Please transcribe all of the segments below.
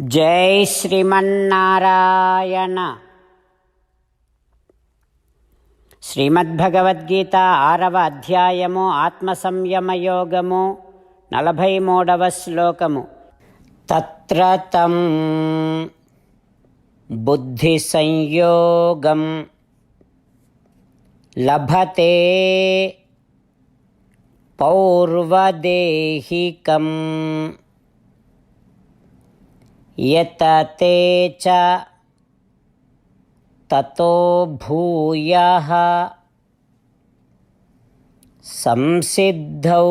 జై శ్రీమన్నారాయణ. శ్రీమద్భగవద్గీత ఆరవ అధ్యాయము ఆత్మ సంయమ యోగము నలభై మూడవ శ్లోకము. తత్ర తం బుద్ధి సంయోగం లభతే పౌర్వదేహికం. యత च చ తతో భూయః సంసిద్ధౌ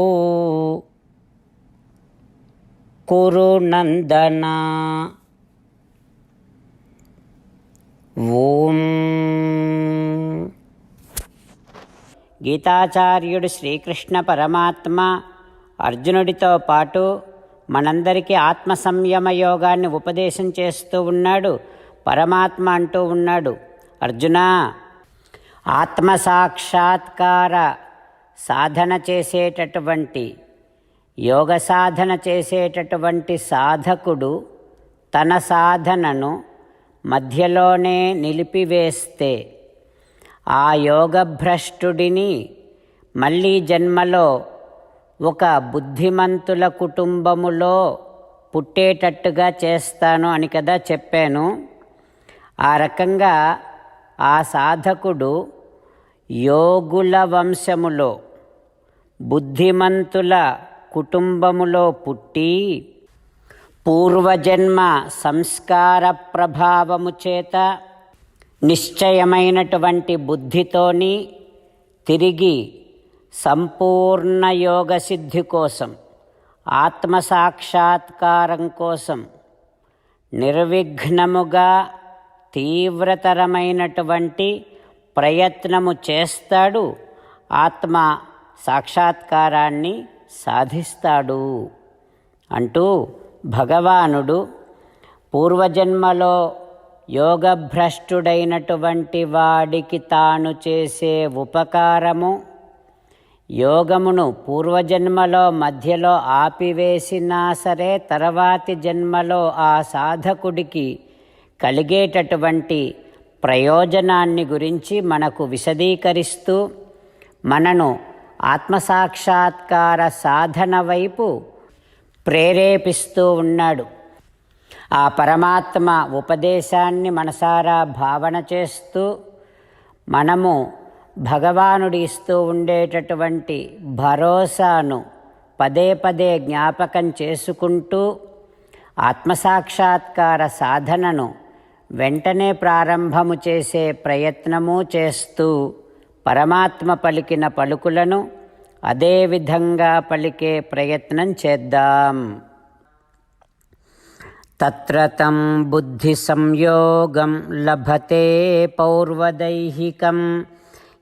కురు ఓం గీతాచార్యుడు శ్రీకృష్ణ పరమాత్మ అర్జునుడితో పాటు మనందరికీ ఆత్మ సంయమ యోగాన్ని ఉపదేశం చేస్తూ ఉన్నాడు. పరమాత్మ అంటూ ఉన్నాడు. అర్జున ఆత్మ సాక్షాత్కార సాధన చేసేటటువంటి యోగ సాధన చేసేటటువంటి సాధకుడు తన సాధనను మధ్యలోనే నిలిపివేస్తే ఆ యోగభ్రష్టుడిని మళ్ళీ జన్మలో ఒక బుద్ధిమంతుల కుటుంబములో పుట్టేటట్టుగా చేస్తాను అని కదా చెప్పాను. ఆ రకంగా ఆ సాధకుడు యోగుల వంశములో బుద్ధిమంతుల కుటుంబములో పుట్టి పూర్వజన్మ సంస్కార ప్రభావము చేత నిశ్చయమైనటువంటి బుద్ధితోని తిరిగి సంపూర్ణ యోగ సిద్ధి కోసం ఆత్మసాక్షాత్కారం కోసం నిర్విఘ్నముగా తీవ్రతరమైనటువంటి ప్రయత్నము చేస్తాడు ఆత్మ సాక్షాత్కారాన్ని సాధిస్తాడు. అంటూ భగవానుడు పూర్వజన్మలో యోగభ్రష్టుడైనటువంటి వాడికి తాను చేసే ఉపకారము యోగమును పూర్వజన్మలో మధ్యలో ఆపివేసినా సరే తర్వాతి జన్మలో ఆ సాధకుడికి కలిగేటటువంటి ప్రయోజనాన్ని గురించి మనకు విశదీకరిస్తూ మనను ఆత్మసాక్షాత్కార సాధన వైపు ప్రేరేపిస్తూ ఉన్నాడు. ఆ పరమాత్మ ఉపదేశాన్ని మనసారా భావన చేస్తూ మనము భగవానుడు ఇస్తూ ఉండేటటువంటి భరోసాను పదే పదే జ్ఞాపకం చేసుకుంటూ ఆత్మసాక్షాత్కార సాధనను వెంటనే ప్రారంభము చేసే ప్రయత్నము చేస్తూ పరమాత్మ పలికిన పలుకులను అదే విధంగా పలికే ప్రయత్నం చేద్దాం. తత్ర తం బుద్ధి సంయోగం లభతే పౌర్వదైహికం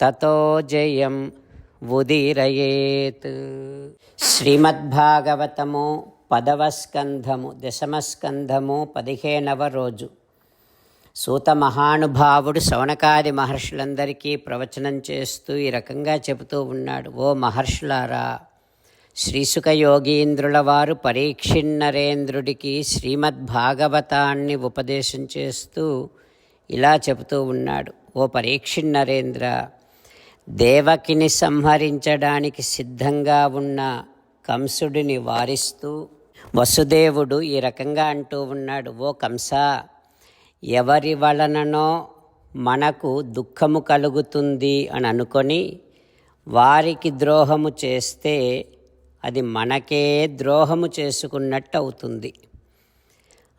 తతో జయం ఉదీరయేత్. శ్రీమద్భాగవతము పదవ స్కంధము దశమస్కంధము పదిహేనవ రోజు. సూత మహానుభావుడు శవనకాది మహర్షులందరికీ ప్రవచనం చేస్తూ ఈ రకంగా చెబుతూ ఉన్నాడు. ఓ మహర్షులారా శ్రీసుఖ యోగీంద్రుల వారు పరీక్షిన్నరేంద్రుడికి శ్రీమద్భాగవతాన్ని ఉపదేశం చేస్తూ ఇలా చెబుతూ ఉన్నాడు. ఓ పరీక్షిన్నరేంద్ర దేవకిని సంహరించడానికి సిద్ధంగా ఉన్న కంసుడిని వారిస్తూ వసుదేవుడు ఈ రకంగా అంటూ ఉన్నాడు ఓ కంస ఎవరి వలననో మనకు దుఃఖము కలుగుతుంది అని అనుకొని వారికి ద్రోహము చేస్తే అది మనకే ద్రోహము చేసుకున్నట్టు అవుతుంది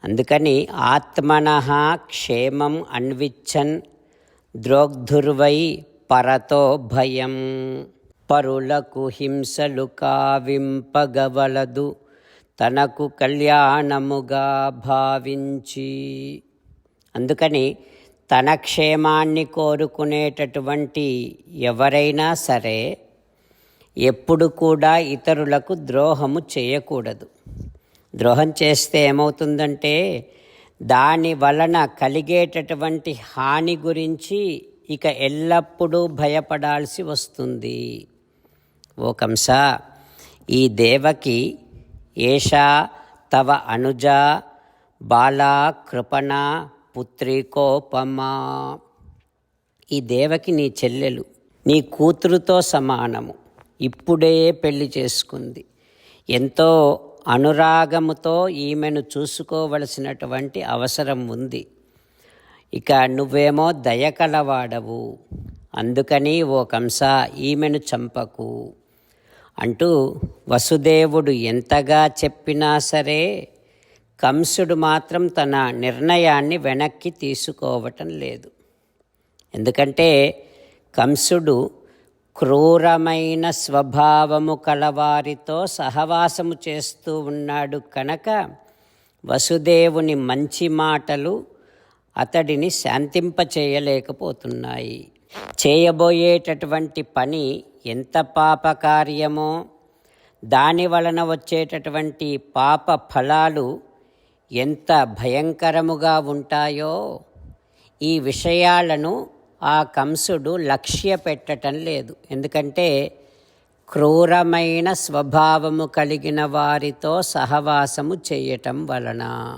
అందుకని ఆత్మన క్షేమం అన్విచ్చన్ ద్రోగ్ధుర్వై పరతో భయం. పరులకు హింసలు కావింపగవలదు. తనకు కళ్యాణముగా భావించి. అందుకని తన క్షేమాన్ని కోరుకునేటటువంటి ఎవరైనా సరే ఎప్పుడు కూడా ఇతరులకు ద్రోహము చేయకూడదు. ద్రోహం చేస్తే ఏమవుతుందంటే దాని వలన కలిగేటటువంటి హాని గురించి ఇక ఎల్లప్పుడూ భయపడాల్సి వస్తుంది. ఓ కంస ఈ దేవకి ఏషా తవ అనుజ బాలా కృపణ పుత్రికోపమా. ఈ దేవకి నీ చెల్లెలు నీ కూతురుతో సమానము. ఇప్పుడే పెళ్ళి చేసుకుంది. ఎంతో అనురాగముతో ఈమెను చూసుకోవలసినటువంటి అవసరం ఉంది. ఇక నువ్వేమో దయకలవాడవు. అందుకని ఓ కంస ఈమెను చంపకు. అంటూ వసుదేవుడు ఎంతగా చెప్పినా సరే కంసుడు మాత్రం తన నిర్ణయాన్ని వెనక్కి తీసుకోవటం లేదు. ఎందుకంటే కంసుడు క్రూరమైన స్వభావము కలవారితో సహవాసము చేస్తూ ఉన్నాడు కనుక వసుదేవుని మంచి మాటలు అతడిని శాంతింపచేయలేకపోతున్నాయి. చేయబోయేటటువంటి పని ఎంత పాపకార్యమో దాని వలన వచ్చేటటువంటి పాప ఫలాలు ఎంత భయంకరముగా ఉంటాయో ఈ విషయాలను ఆ కంసుడు లక్ష్య పెట్టటం లేదు. ఎందుకంటే క్రూరమైన స్వభావము కలిగిన వారితో సహవాసము చేయటం వలన.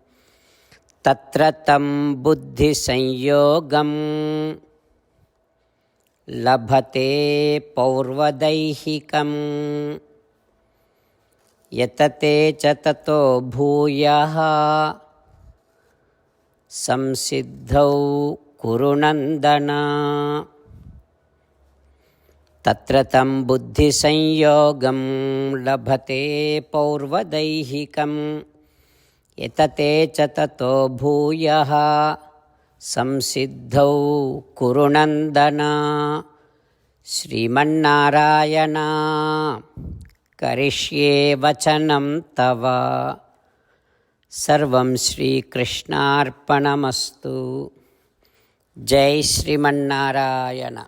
శ్లోకము తత్ర తం బుద్ధి సంయోగం లభతే పౌర్వదైహికం యతతే చ తతో భూయః సంసిద్ధౌ కురునందన తత్ర తం బుద్ధిసంయోగం లభతే పౌర్వదైహికం ఎతతే చతతో భూయ సంసిద్ధౌ కురునందన. శ్రీమన్నారాయణ కరిష్యే వచనం తవ. సర్వం శ్రీకృష్ణార్పణమస్తు. జై శ్రీమన్నారాయణ.